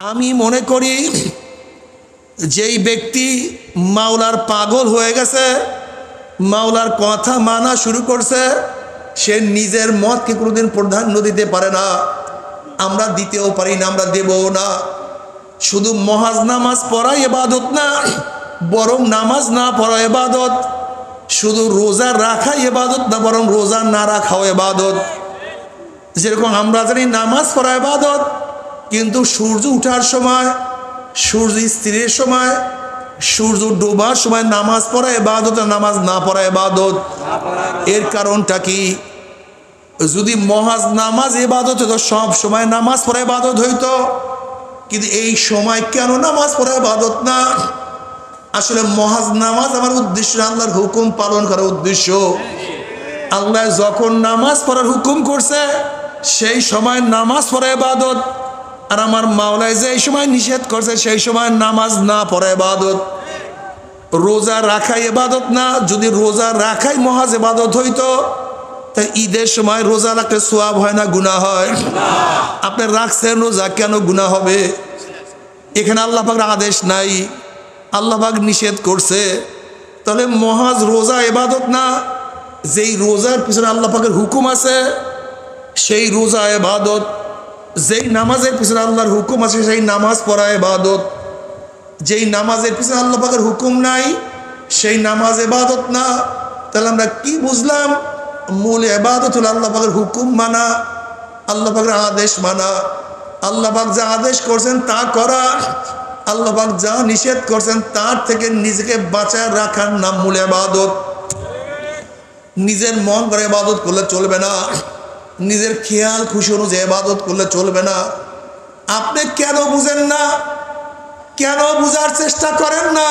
আমি মনে করি যেই ব্যক্তি মাওলার পাগল হয়ে গেছে, মাওলার কথা মানা শুরু করছে, সে নিজের মতকে কোনোদিন প্রাধান্য দিতে পারে না। আমরা দিতেও পারি না, আমরা দেবও না। শুধু মহাজ নামাজ পড়া এবাদত না, বরং নামাজ না পড়া এবাদত শুধু রোজা রাখা এবাদত না, বরং রোজা না রাখাও এবাদত যেরকম আমরা জানি নামাজ পড়া এবাদত কিন্তু সূর্য উঠার সময়, সূর্য স্ত্রীর সময়, সূর্য ডোবার সময় নামাজ পড়া এবাদত আর নামাজ না পড়া এবাদত এর কারণটা কি? যদি মহাজ নামাজ এবাদত হতো সব সময় নামাজ পড়া এবাদত হইতো, কিন্তু এই সময় কেন নামাজ পড়া এবাদত না? আসলে মহাজ নামাজ আমার উদ্দেশ্য আল্লাহর হুকুম পালন করার উদ্দেশ্য। আল্লাহ যখন নামাজ পড়ার হুকুম করছে, সেই সময় নামাজ পড়া এবাদত আর আমার মাওলায় যে এই সময় নিষেধ করছে, সেই সময় নামাজ না পড়ে এবাদত রোজা রাখাই এবাদত না, যদি রোজা রাখাই মহাজ এবাদত হইতো তাই ঈদের সময় রোজা রাখলে সোয়াব হয় না গুণা হয়? আপনি রাখছেন রোজা, কেন গুণা হবে? এখানে আল্লাহ পাকের আদেশ নাই। আল্লাহ পাক নিষেধ করছে। তাহলে মহাজ রোজা এবাদত না? যেই রোজার পিছনে আল্লাহ পাকের হুকুম আছে, সেই রোজা এবাদত যেই নামাজের পিছনে আল্লাহর হুকুম আছে, সেই নামাজ পড়া এবাদত যেই নামাজের পিছনে আল্লাহ পাকের হুকুম নাই, সেই নামাজ এবাদত না। তাহলে আমরা কি বুঝলাম? মূল এবাদত হলো আল্লাহ পাকের হুকুম মানা, আল্লাহ পাকের আদেশ মানা। আল্লাহ পাক যা আদেশ করছেন তা করা, আল্লাহ পাক যা নিষেধ করছেন তার থেকে নিজেকে বাঁচায় রাখার নাম মূল এবাদত নিজের মন করে এবাদত করলে চলবে না। নিজের খেয়াল, খুশি অনুযায়ী এবাদত করলে চলবে না। আপনি কেন বুঝেন না? কেন বুঝার চেষ্টা করেন না?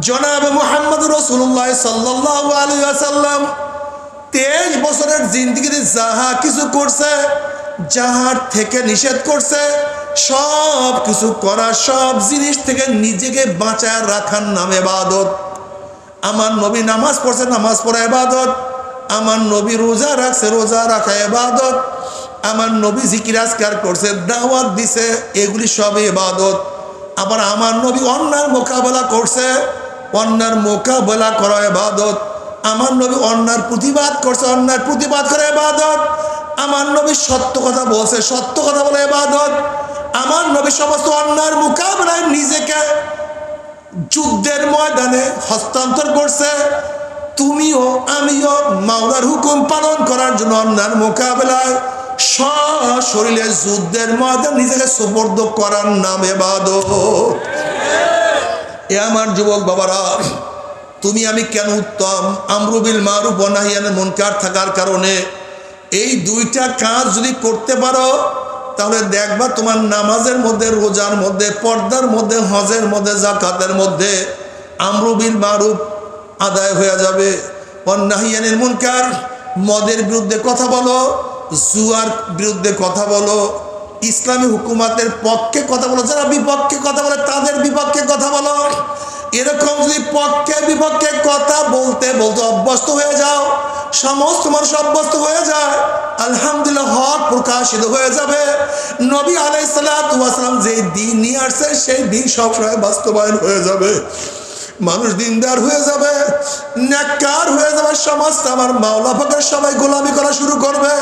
জনাব মোহাম্মদ রসুল্লাহ সাল্লাহ আলী তেইশ বছরের জিন্দগিতে যাহা কিছু করছে, যাহার থেকে নিষেধ করছে, সব কিছু করা, সব জিনিস থেকে নিজেকে বাঁচায় রাখার নাম এবাদত আমার নবী নামাজ পড়ছে, নামাজ পড়া এবাদত আমার নবী রোজা রাখছে, রোজা রাখা এবাদত আমার নবী জিকিরাজকার করছে, দাওয়াত দিছে, এগুলি সব এবাদত আবার আমার নবী অন্যার মোকাবেলা করছে, অন্যার মোকাবেলা করা এবাদত আমার নবী অন্যার প্রতিবাদ করছে, অন্যার প্রতিবাদ করে এবাদত আমার নবী সত্য কথা বলছে, সত্য কথা বলে এবাদত আমার নবী সমস্ত অন্যার মোকাবেলায় নিজেকে যুদ্ধের ময়দানে হস্তান্তর করছে তুমিও, আমিও মাওলার হুকুম পালন করার জন্য অন্যার মোকাবেলায় শরীরে যুদ্ধের ময়দান নিজেকে সুপর্দ করার নাম এবাদত। এ আমার যুবক বাবারা, তুমি আমি কেন উত্তম? আমরুবিল মারুফ অনাহিয়ানের মনকার থাকার কারণে এই দুইটা কাজ যদি করতে পারো, তাহলে দেখবা তোমার নামাজের মধ্যে, রোজার মধ্যে, পর্দার মধ্যে, হজের মধ্যে, জাকাতের মধ্যে আমরুবিল মারুফ আদায় হয়ে যাবে। অন্যাহিয়ানের মুনকার, মদের বিরুদ্ধে কথা বলো, জুয়ার বিরুদ্ধে কথা বলো, ইসলামী হুকুমাতের পক্ষে কথা বলো, যারা বিপক্ষে কথা বলে তাদের বিপক্ষে কথা বলো। এরকম যদি পক্ষে বিপক্ষে কথা বলতে বলতে অভ্যস্ত হয়ে যাও, সমস্ত মানুষ অভ্যস্ত হয়ে যায়, আলহামদুলিল্লাহ হক প্রকাশিত হয়ে যাবে। নবী আলাইসালাম যে দিন নিয়ে আসছে, সেই দিন সবসময় বাস্তবায়ন হয়ে যাবে। মানুষ দিনদার হয়ে যাবে নেককার হয়ে যাবে, সমাজটা আমার মাওলা ফাঁকের সবাই গোলামি করা শুরু করবে।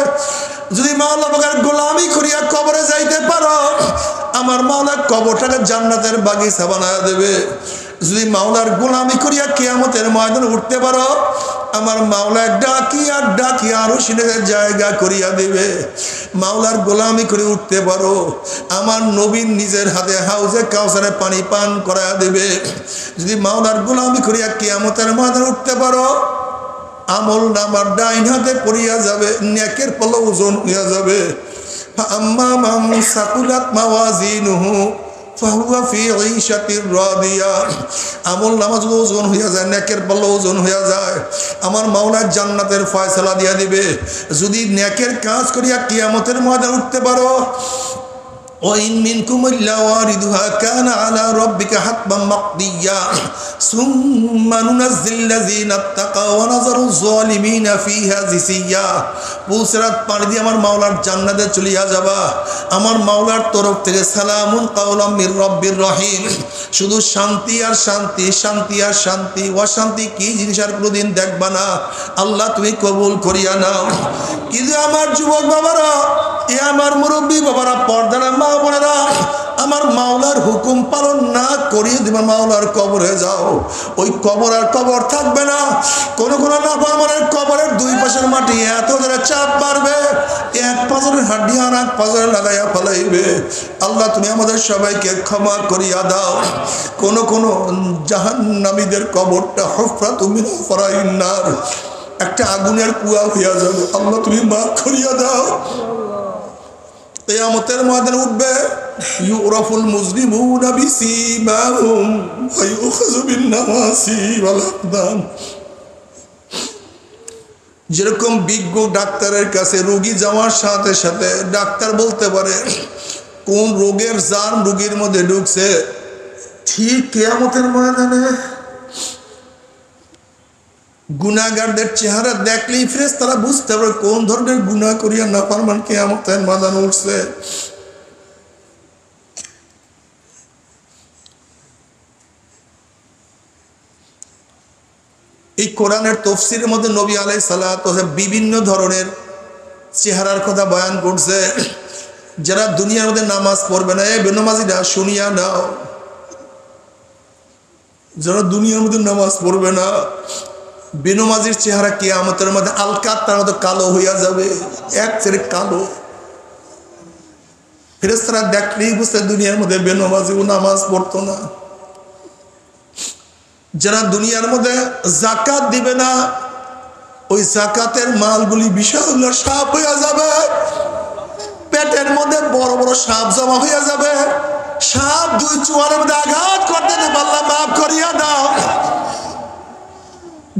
যদি মাওলা ফাঁকের গোলামি করিয়া কবরে যাইতে পারো, আমার মাওলা কবরটাকে জান্নাতের বাগিচা বানায় দেবে। যদি মাওলার গোলামি করিয়া কেয়ামতের ময়দানে উঠতে পারো আমার মাওলার ডাকিয়া ডাকিয়া ডাকি আরও সিনের জায়গা করিয়া দেবে। মাওলার গোলামি করে উঠতে পারো। আমার নবীন নিজের হাতে হাউজে কাউসারে পানি পান করা দেবে। যদি মাওলার গোলামি করিয়া কেয়ামতের ময়দানে উঠতে পারো, আমল নামার ডাইন হাতে পড়িয়া যাবে, নেকের পল ওজন হইয়া যাবে। আম্মা মাম সাকুলাত মাওয়াজিনুহু। ফাহুয়া ফি ঈশাতির রাদিয়া আমল নামাজ ওজন হইয়া যায় নেকের পাল্লা ওজন হইয়া যায় আমার মাওলার জান্নাতের ফয়সালা দিয়া দিবে যদি নেকের কাজ করিয়া কিয়ামতের ময়দান উঠতে পারো وإن منكم إلا واردها كان على ربك حتما مقضيا ثم ننزل الذين اتقوا ونظر الظالمين فيها جثيا পুসরাত পাড়ি দিয়ে আমার মাওলার জান্নাতে চলিয়া যাবা। আমার মাওলার তরফ থেকে সালামুন কাউলাম মির রব্বির রহিম। শুধু শান্তি আর শান্তি শান্তি আর শান্তি, অশান্তি কি জিনিস আর কোনোদিন দেখবা না। আল্লাহ তুমি কবুল করিয়া নাও। কিন্তু আমার যুবক বাবারা, এ আমার মুরব্বী বাবারা, পর্দারা মা বোনেরা, আমার মাওলার হুকুম পালন না করিয়ে দিবা মাওলার কবরে যাও। ওই কবর আর কবর থাকবে না। কোন কোন না কবরের দুই পাশের মাটি এত চাপ মারবে এক পাজরের হাড্ডি আর এক পাজরে লাগাইয়া ফেলাইবে। আল্লাহ, তুমি আমাদের সবাইকে ক্ষমা করিয়া দাও। কোন কোন জাহান্নামীদের কবরটা হফরা তুমি ফরাইনার একটা আগুনের কুয়া হইয়া যাবে। আল্লাহ, তুমি মাফ করিয়া দাও। কেয়ামতের ময়দানে উঠবে। ইউরাফুল মুজরিমুনা বিসিমাহুম ওয়া ইউখাযু বিন নাওয়াসি ওয়াল আকদাম যেরকম বিজ্ঞ ডাক্তারের কাছে রোগী যাওয়ার সাথে সাথে ডাক্তার বলতে পারে, কোন রোগের জার্ম রোগীর মধ্যে ঢুকছে, ঠিক কেয়ামতের ময়দানে। গুণাগারদের চেহারা দেখলেই ফ্রেশ তারা বুঝতে পারে কোন ধরনের গুণা করিয়া না পারমান কেয়ামতের ময়দান উঠছে। এই কোরআনের তফসিরের মধ্যে নবী আলাই সালাত বিভিন্ন ধরনের চেহারার কথা বয়ান করছে। যারা দুনিয়ার মধ্যে নামাজ পড়বে না, এ বেনমাজিরা শুনিয়া নাও। যারা দুনিয়ার মধ্যে নামাজ পড়বে না, বেনমাজির চেহারা কে আমাদের মধ্যে আলকাত তার মধ্যে কালো হইয়া যাবে, এক ছেড়ে কালো। ফেরেস্তারা দেখলেই বুঝতে দুনিয়ার মধ্যে বেনমাজি ও নামাজ পড়তো না। যারা দুনিয়ার মধ্যে জাকাত দিবে না, ওই জাকাতের মালগুলি বিশাল সাপ হইয়া যাবে। পেটের মধ্যে বড় বড় সাপ জমা হইয়া যাবে। সাপ দুই চুয়ারের মধ্যে আঘাত করতে পারলাম মাফ করিয়া দাও।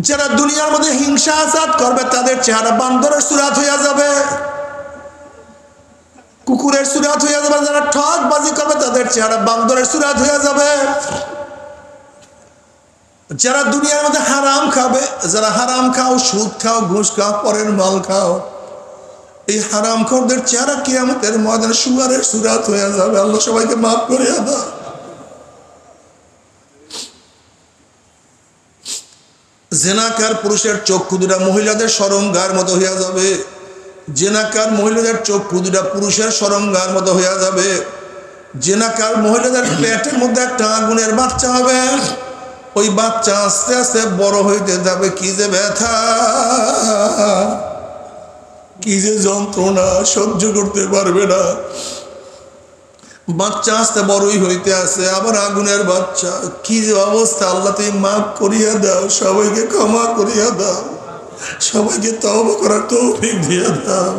যারা দুনিয়ার মধ্যে হিংসা আজাদ করবে, তাদের চেহারা বান্দরের সুরাত হইয়া যাবে। কুকুরের সুরাত হইয়া যাবে, যারা ঠকবাজি করবে, তাদের চেহারা বান্দরের সুরাত হইয়া যাবে। যারা দুনিয়ার মধ্যে হারাম খাবে, যারা হারাম খাও, সুদ খাও, ঘুষ খাও, পরের মাল খাও, এই হারাম খাওদের চেহারা কি কিয়ামতের ময়দানে সুগারের সুরাত হয়ে যাবে। আল্লাহ সবাইকে মাফ করে দাও। জেনাকার পুরুষের চক্ষু দুটা মহিলাদের সরঙ্গার মতো হইয়া যাবে। জেনাকার মহিলাদের চক্ষু দুটা পুরুষের সরঙ্গার মতো হইয়া যাবে। জেনাকার মহিলাদের পেটের মধ্যে একটা আগুনের বাচ্চা হবে। ওই বাচ্চা আস্তে আস্তে বড় হইতে যাবে, কি যে ব্যথা। কি যে যন্ত্রণা, সহ্য করতে পারবে না। বাচ্চা আস্তে বড়ই হইতে আছে, আবার আগুনের বাচ্চা। কি যে অবস্থা, আল্লাহ তুমি মাফ করিয়া দাও, সবাইকে ক্ষমা করিয়া দাও, সবাইকে তওবা করার তৌফিক দিয়ে দাও।